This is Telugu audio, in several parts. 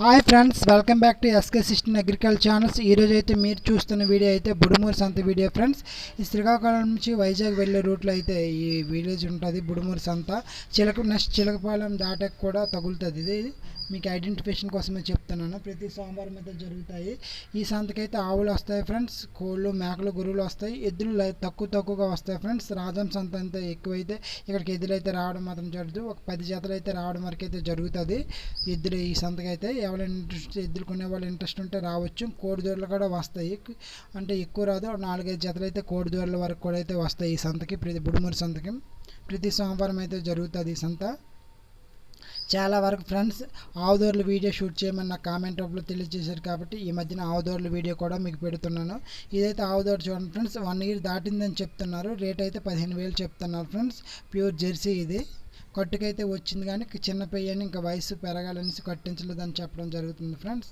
Hi friends welcome back to SK system agriculture channels ఈరోజు అయితే మీరు చూస్తున్న వీడియో అయితే బుడుమూరు సంత వీడియో ఫ్రెండ్స్ ఈ శ్రీకాకుళం నుంచి వైజాగ్ వెళ్ళే రూట్లో అయితే ఈ విలేజ్ ఉంటుంది బుడుమూరు సంత. చిలక నెక్స్ట్ చిలకపాలెం దాటకు కూడా తగులుతుంది. ఇది మీకు ఐడెంటిఫికేషన్ కోసమే చెప్తున్నాను. ప్రతి సోమవారం అయితే జరుగుతాయి. ఈ సంతకైతే ఆవులు వస్తాయి ఫ్రెండ్స్ కోళ్ళు మేకలు గొర్రెలు వస్తాయి. ఎద్దులు తక్కువ తక్కువగా వస్తాయి ఫ్రెండ్స్ రాజం సంత అంతా ఎక్కువైతే ఇక్కడికి ఎద్దులు అయితే రావడం మాత్రం జరుగుతుంది ఒక పది జతలు అయితే రావడం వరకు అయితే జరుగుతుంది. ఎద్దులు ఈ సంతకైతే ఎవరైనా ఇంట్రెస్ట్ ఎద్దులు కొనే వాళ్ళు ఇంట్రెస్ట్ ఉంటే రావచ్చు. కోడిదూరలు కూడా వస్తాయి. అంటే ఎక్కువ రాదు. నాలుగైదు జతలు అయితే కోడిదూరల వరకు కూడా అయితే వస్తాయి ఈ సంతకి. ప్రతి బుడుమూరు సంతకి. ప్రతి సోమవారం అయితే జరుగుతుంది ఈ సంత. చాలా వరకు ఫ్రెండ్స్ ఆవుదోర్ల వీడియో షూట్ చేయమన్న కామెంట్ రూపంలో తెలియజేశారు కాబట్టి ఈ మధ్యన ఆవుదోర్ల వీడియో కూడా మీకు పెడుతున్నాను. ఇదైతే ఆవుదోర్ చూడండి ఫ్రెండ్స్ వన్ ఇయర్ దాటిందని చెప్తున్నారు. రేట్ అయితే పదిహేను వేలు చెప్తున్నారు ఫ్రెండ్స్ ప్యూర్ జెర్సీ ఇది. కట్టుకైతే వచ్చింది కానీ చిన్న పెయ్యని ఇంకా వయసు పెరగాలనేసి కట్టించలేదని చెప్పడం జరుగుతుంది ఫ్రెండ్స్.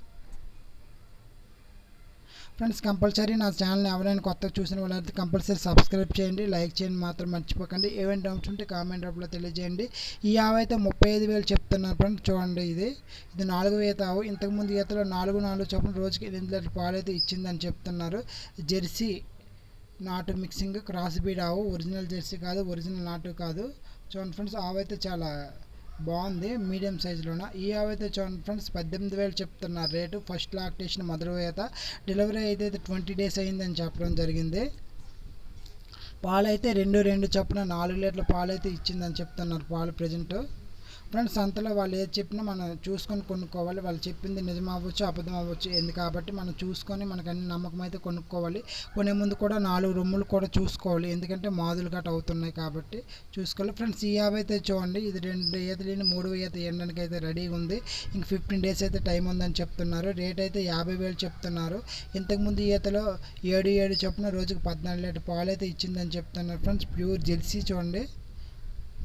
ఫ్రెండ్స్ కంపల్సరీ నా ఛానల్ని ఎవరైనా కొత్తగా చూసిన వాళ్ళైతే కంపల్సరీ సబ్స్క్రైబ్ చేయండి లైక్ చేయండి మాత్రం మర్చిపోకండి. ఏమైనా డౌట్స్ ఉంటే కామెంట్ రూపంలో తెలియజేయండి. ఈ ఆవు అయితే ముప్పై ఐదు వేలు చెప్తున్నారు ఫ్రెండ్స్ చూడండి ఇది. ఇది నాలుగు ఈత ఆవు ఇంతకుముందు ఈతలో నాలుగు నాలుగు చొప్పున రోజుకి ఎనిమిది లీటర్ పాలు అయితే ఇచ్చిందని చెప్తున్నారు. జెర్సీ నాటు మిక్సింగ్ క్రాస్ బీడ్ ఆవు ఒరిజినల్ జెర్సీ కాదు ఒరిజినల్ నాటు కాదు. చూడండి ఫ్రెండ్స్ ఆవు అయితే చాలా బాగుంది మీడియం సైజులోన? ఈ అవైతే అయితే చూడండి ఫ్రెండ్స్ పద్దెనిమిది వేలు చెప్తున్నారు రేటు. ఫస్ట్ లాక్టేషన్ మదర్ వేత డెలివరీ అయితే ట్వంటీ డేస్ అయిందని చెప్పడం జరిగింది. పాలైతే రెండు రెండు చొప్పున నాలుగు లీటర్ల పాలు అయితే ఇచ్చిందని చెప్తున్నారు పాలు ప్రజెంట్. ఫ్రెండ్స్ అంతలో వాళ్ళు ఏది చెప్పినా మనం చూసుకొని కొనుక్కోవాలి. వాళ్ళు చెప్పింది నిజం అవ్వచ్చు అబద్ధం అవ్వచ్చు ఎందుకు కాబట్టి మనం చూసుకొని మనకు అన్ని నమ్మకం అయితే కొనుక్కోవాలి. కొనే ముందు కూడా నాలుగు రొమ్ములు కూడా చూసుకోవాలి. ఎందుకంటే మాదులు గట్ట అవుతున్నాయి కాబట్టి చూసుకోవాలి. ఫ్రెండ్స్ ఈ యాభై అయితే చూడండి. ఇది రెండు ఈతలేని మూడు ఈత ఎండడానికి అయితే రెడీగా ఉంది. ఇంక ఫిఫ్టీన్ డేస్ అయితే టైం ఉందని చెప్తున్నారు. రేట్ అయితే యాభై వేలు చెప్తున్నారు. ఇంతకుముందు ఈతలో ఏడు ఏడు చొప్పున రోజుకు పద్నాలుగు లీటర్ పాలు అయితే ఇచ్చిందని చెప్తున్నారు. ఫ్రెండ్స్ ప్యూర్ జెర్సీ చూడండి.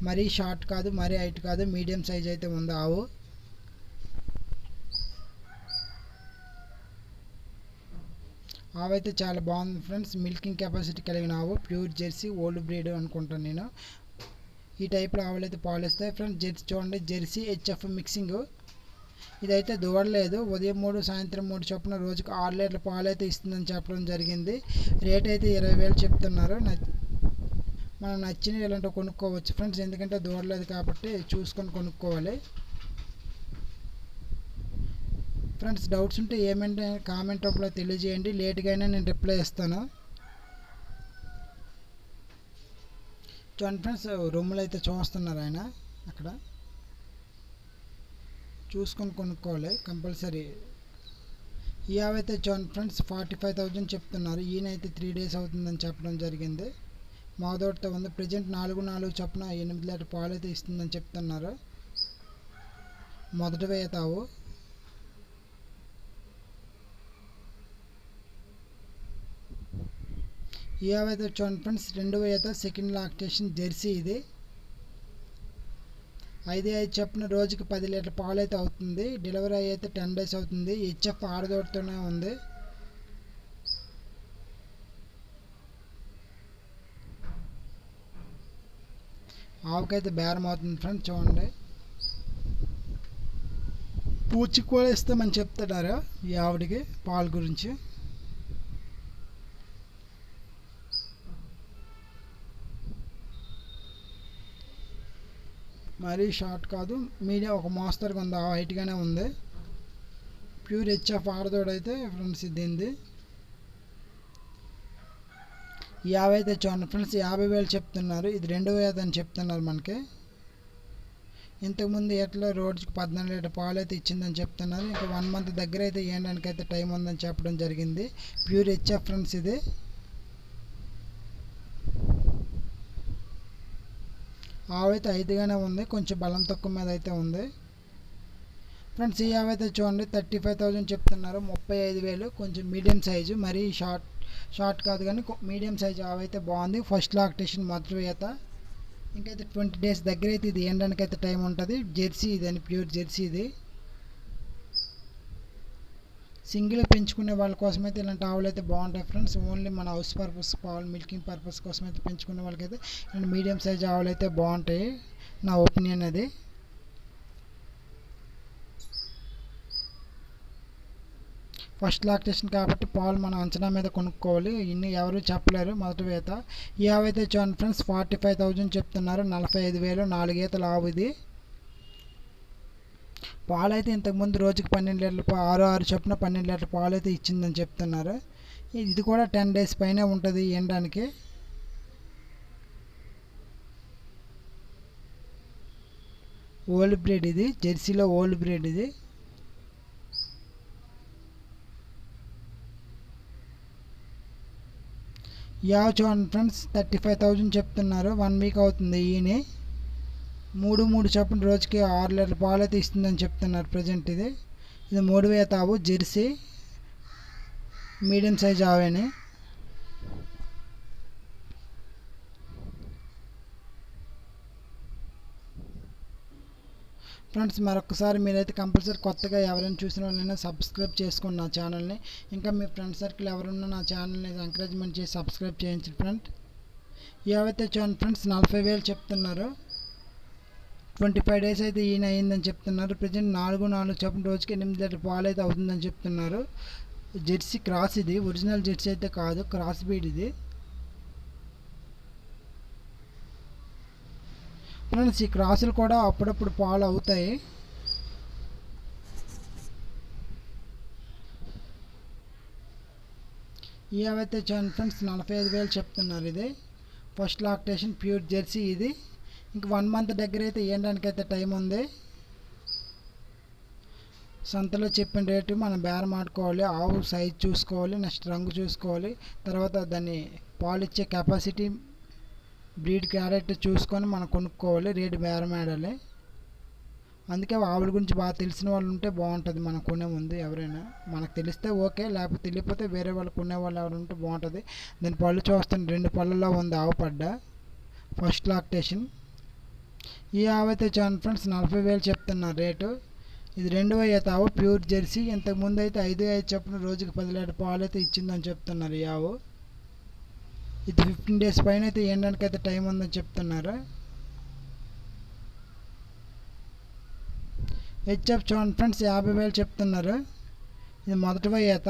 మరీ షార్ట్ కాదు మరీ హైట్ కాదు మీడియం సైజ్ అయితే ఉంది ఆవు. ఆవు అయితే చాలా బాగుంది ఫ్రెండ్స్. మిల్కింగ్ కెపాసిటీ కలిగిన ఆవు. ప్యూర్ జెర్సీ ఓల్డ్ బ్రీడ్ అనుకుంటాను నేను. ఈ టైప్లో ఆవులు అయితే పాలిస్తాయి ఫ్రెండ్స్. జెర్సీ చూడండి జెర్సీ హెచ్ఎఫ్ మిక్సింగ్. ఇదైతే దూడలేదు. ఉదయం మూడు సాయంత్రం మూడు చొప్పున రోజుకు ఆరు లీటర్ల పాలు అయితే ఇస్తుందని చెప్పడం జరిగింది. రేట్ అయితే ఇరవై వేలు చెప్తున్నారు. మనం నచ్చినవి ఇలాంటివి కొనుక్కోవచ్చు. ఫ్రెండ్స్ ఎందుకంటే దూరలేదు కాబట్టి చూసుకొని కొనుక్కోవాలి. ఫ్రెండ్స్ డౌట్స్ ఉంటే ఏమంటే కామెంట్ రూపంలో తెలియజేయండి. లేట్గా అయినా నేను రిప్లై ఇస్తాను. చూడండి ఫ్రెండ్స్ రూమ్లో అయితే చూస్తున్నారు ఆయన అక్కడ. చూసుకొని కొనుక్కోవాలి కంపల్సరీ. ఈ అవైతే చూడండి ఫ్రెండ్స్ ఫార్టీ ఫైవ్ థౌజండ్ చెప్తున్నారు. ఈయన అయితే త్రీ డేస్ అవుతుందని చెప్పడం జరిగింది. మాదోటితో ఉంది ప్రజెంట్ నాలుగు నాలుగు చొప్పున ఎనిమిది లీటర్ పాలు అయితే ఇస్తుందని చెప్తున్నారు. మొదటి వేతావు ఈ అయితే చూడండి ఫ్రెండ్స్ రెండు వేత సెకండ్ లాక్టేషన్ జెర్సీ ఇది. ఐదు ఐదు చొప్పున రోజుకి పది లీటర్ పాలు అయితే అవుతుంది. డెలివరీ అయితే టెన్ డేస్ అవుతుంది. హెచ్ఎఫ్ ఆడదోడుతూనే ఉంది. ఆవుకైతే బేరం అవుతుంది ఫ్రెండ్ చూడండి. పూచి కూడా ఇస్తామని చెప్తున్నారు ఈ ఆవిడకి పాలు గురించి? మరీ షార్ట్ కాదు మీడియం ఒక మోస్తరుగా ఉంది ఆ హైట్గానే ఉంది. ప్యూర్ హెచ్ఎఫ్ ఆడదోడైతే ఫ్రెండ్స్ ఇది యాభై అయితే చూడండి ఫ్రెండ్స్ యాభై వేలు చెప్తున్నారు. ఇది రెండు వేలు అని చెప్తున్నారు మనకి. ఇంతకుముందు ఎట్లా రోజుకి పద్నాలుగు లీటర్ పాలు అయితే ఇచ్చిందని చెప్తున్నారు. ఇంకా వన్ మంత్ దగ్గర అయితే వేయడానికి అయితే టైం ఉందని చెప్పడం జరిగింది. ప్యూర్ హెచ్ఎఫ్ ఫ్రెండ్స్ ఇది. ఆవు అయితే ఐదుగానే ఉంది. కొంచెం బలం తక్కువ మీద అయితే ఉంది. ఫ్రెండ్స్ ఈ ఆమె అయితే చూడండి థర్టీ ఫైవ్ థౌజండ్ చెప్తున్నారు. ముప్పై ఐదు వేలు కొంచెం మీడియం సైజు మరీ షార్ట్ షార్ట్ కాదు కానీ మీడియం సైజు ఆవు అయితే బాగుంది. ఫస్ట్ లాక్టేషన్ మొదటి ఈత ఇంకైతే ట్వంటీ డేస్ దగ్గర అయితే ఇది ఎండడానికి అయితే టైం ఉంటుంది. జెర్సీ ఇది అని ప్యూర్ జెర్సీ ఇది. సింగిల్ పెంచుకునే వాళ్ళ కోసం అయితే ఇలాంటి ఆవులు అయితే బాగుంటాయి ఫ్రెండ్స్. ఓన్లీ మన హౌస్ పర్పస్ పాలు మిల్కింగ్ పర్పస్ కోసం అయితే పెంచుకునే వాళ్ళకైతే ఇలాంటి మీడియం సైజ్ ఆవులు అయితే బాగుంటాయి నా ఒపీనియన్ అది. ఫస్ట్ లాక్టేషన్ కాబట్టి పాలు మనం అంచనా మీద కొనుక్కోవాలి. ఇన్ని ఎవరు చెప్పలేరు. మొదటి వేత. ఈ ఆవు చూడండి ఫ్రెండ్స్ ఫార్టీ ఫైవ్ థౌజండ్ చెప్తున్నారు. నలభై ఐదు వేలు నాలుగు ఈతల ఆవు ఇది. పాలు అయితే ఇంతకుముందు రోజుకి పన్నెండు లీటర్లు ఆరు ఆరు చొప్పున పన్నెండు లీటర్ల పాలు అయితే ఇచ్చిందని చెప్తున్నారు. ఇది కూడా టెన్ డేస్ పైనే ఉంటుంది ఎండడానికి. ఓల్డ్ బ్రీడ్ ఇది. జెర్సీలో ఓల్డ్ బ్రీడ్ ఇది. యా చూడండి ఫ్రెండ్స్ థర్టీ ఫైవ్ థౌజండ్ చెప్తున్నారు. వన్ వీక్ అవుతుంది ఈయన. మూడు మూడు చొప్పున రోజుకి ఆరు లీటర్ పాలు తీస్తుందని చెప్తున్నారు ప్రజెంట్ ఇది. ఇది మూడు వేతావు జెర్సీ. మీడియం సైజ్ ఆవేనే. ఫ్రెండ్స్ మరొకసారి మీరైతే కంపల్సరీ కొత్తగా ఎవరైనా చూసిన వాళ్ళైనా సబ్స్క్రైబ్ చేసుకోండి నా ఛానల్ని ఇంకా మీ ఫ్రెండ్ సర్కిల్ ఎవరున్నా నా ఛానల్ని ఎంకరేజ్మెంట్ చేసి సబ్స్క్రైబ్ చేయించండి ఫ్రెండ్. ఏవైతే చూడండి ఫ్రెండ్స్ నలభై వేలు చెప్తున్నారు. ట్వంటీ ఫైవ్ డేస్ అయితే ఈయన అయిందని చెప్తున్నారు. ప్రజెంట్ నాలుగు నాలుగు చొప్పున రోజుకి ఎనిమిది లీటర్ పాలు అయితే అవుతుందని చెప్తున్నారు. జెర్సీ క్రాస్ ఇది ఒరిజినల్ జెర్సీ అయితే కాదు క్రాస్ బీడ్ ఇది. ఫ్రెండ్స్ ఈ క్రాసులు కూడా అప్పుడప్పుడు పాలు అవుతాయి. ఏవైతే చూడండి ఫ్రెండ్స్ నలభై ఐదు వేలు చెప్తున్నారు ఇది. ఫస్ట్ లాక్టేషన్ ప్యూర్ జెర్సీ ఇది. ఇంక వన్ మంత్ దగ్గర అయితే ఇవ్వడానికి అయితే టైం ఉంది. సంతలో చెప్పిన రేటు మనం బేరం ఆడుకోవాలి ఆవు సైజ్ చూసుకోవాలి నెక్స్ట్ రంగు చూసుకోవాలి తర్వాత దాన్ని పాలు ఇచ్చే కెపాసిటీ బ్రీడ్ క్యారెక్టర్ చూసుకొని మనం కొనుక్కోవాలి రేటు బేరమేడాలి అందుకే ఆవుల గురించి బాగా తెలిసిన వాళ్ళు ఉంటే బాగుంటుంది మనం కొనే ముందు ఎవరైనా. మనకు తెలిస్తే ఓకే లేకపోతే తెలియకపోతే వేరే వాళ్ళు కొనే వాళ్ళు ఎవరు ఉంటే బాగుంటుంది. దాని పళ్ళు చూస్తాను రెండు పళ్ళలో ఉంది ఆవుపడ్డ ఫస్ట్ లాక్టేషన్ ఈ ఆవైతే అయితే చూడండి ఫ్రెండ్స్ నలభై వేలు చెప్తున్నారు రేటు. ఇది రెండవ ఈత ఆవు ప్యూర్ జెర్సీ. ఇంతకు ముందు అయితే ఐదు ఐదు చొప్పున రోజుకి పది లీటర్ పాలు అయితే ఇచ్చిందని చెప్తున్నారు ఈ ఆవు. ఇది ఫిఫ్టీన్ డేస్ పైన అయితే వేయడానికి అయితే టైం ఉందని చెప్తున్నారు? హెచ్ఎఫ్ చూడండి ఫ్రెండ్స్ యాభై వేలు చెప్తున్నారు. ఇది మొదటి వయ్యేత.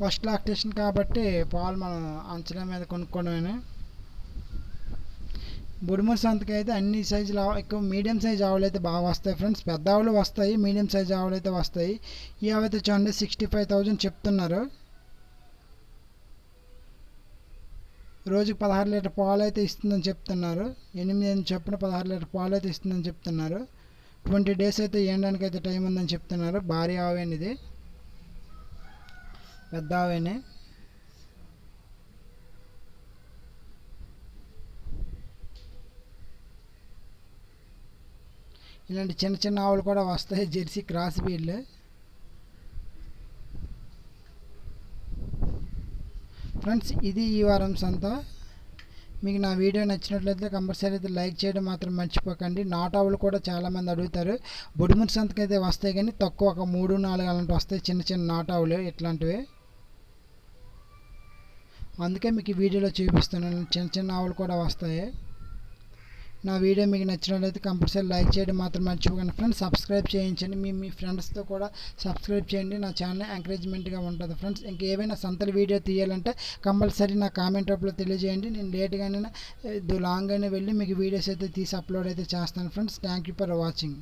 ఫస్ట్ లాక్టేషన్ కాబట్టి పాలు మనం అంచనా మీద కొనుక్కోవడమే బుడిమూరు సంతకి అయితే అన్ని సైజులు ఎక్కువ మీడియం సైజ్ ఆవులు అయితే బాగా వస్తాయి ఫ్రెండ్స్ పెద్ద ఆవులు వస్తాయి మీడియం సైజ్ ఆవులు అయితే వస్తాయి. ఈ ఆవు అయితే చూడండి సిక్స్టీ ఫైవ్ థౌజండ్ చెప్తున్నారు. రోజుకి పదహారు లీటర్ పాలు అయితే ఇస్తుందని చెప్తున్నారు. ఎనిమిది ఎనిమిది చొప్పున పదహారు లీటర్ పాలు అయితే ఇస్తుందని చెప్తున్నారు. ట్వంటీ డేస్ అయితే ఇవ్వడానికి అయితే టైం ఉందని చెప్తున్నారు. భారీ ఆవేనిది పెద్ద ఆవేనే ఇలాంటి చిన్న చిన్న ఆవులు కూడా వస్తాయి జెర్సీ క్రాస్ బీడ్లు. ఫ్రెండ్స్ ఇది ఈ వారం సంత. మీకు నా వీడియో నచ్చినట్లయితే కంపల్సరీ అయితే లైక్ చేయడం మాత్రం మర్చిపోకండి. నాటు ఆవులు కూడా చాలామంది అడుగుతారు. బొడిముడి సంతకి అయితే వస్తాయి కానీ తక్కువ ఒక మూడు నాలుగు అలాంటివి వస్తాయి చిన్న చిన్న నాటు ఆవులు ఇట్లాంటివి. అందుకే మీకు ఈ వీడియోలో చూపిస్తున్నాను. చిన్న చిన్న ఆవులు కూడా వస్తాయి. నా వీడియో మీకు నచ్చినట్లయితే కంపల్సరీ లైక్ చేయడం మాత్రం మర్చిపోకండి. ఫ్రెండ్స్ సబ్స్క్రైబ్ చేయించండి. మీ మీ ఫ్రెండ్స్తో కూడా సబ్స్క్రైబ్ చేయండి. నా ఛానల్ ఎంకరేజ్మెంట్గా ఉంటుంది. ఫ్రెండ్స్ ఇంకేమైనా సంతల వీడియో తీయాలంటే కంపల్సరీ నా కామెంట్ రూపంలో తెలియజేయండి. నేను లేట్గానే లాంగ్ అయినా వెళ్ళి మీకు వీడియోస్ అయితే తీసి అప్లోడ్ అయితే చేస్తాను. Friends thank you for watching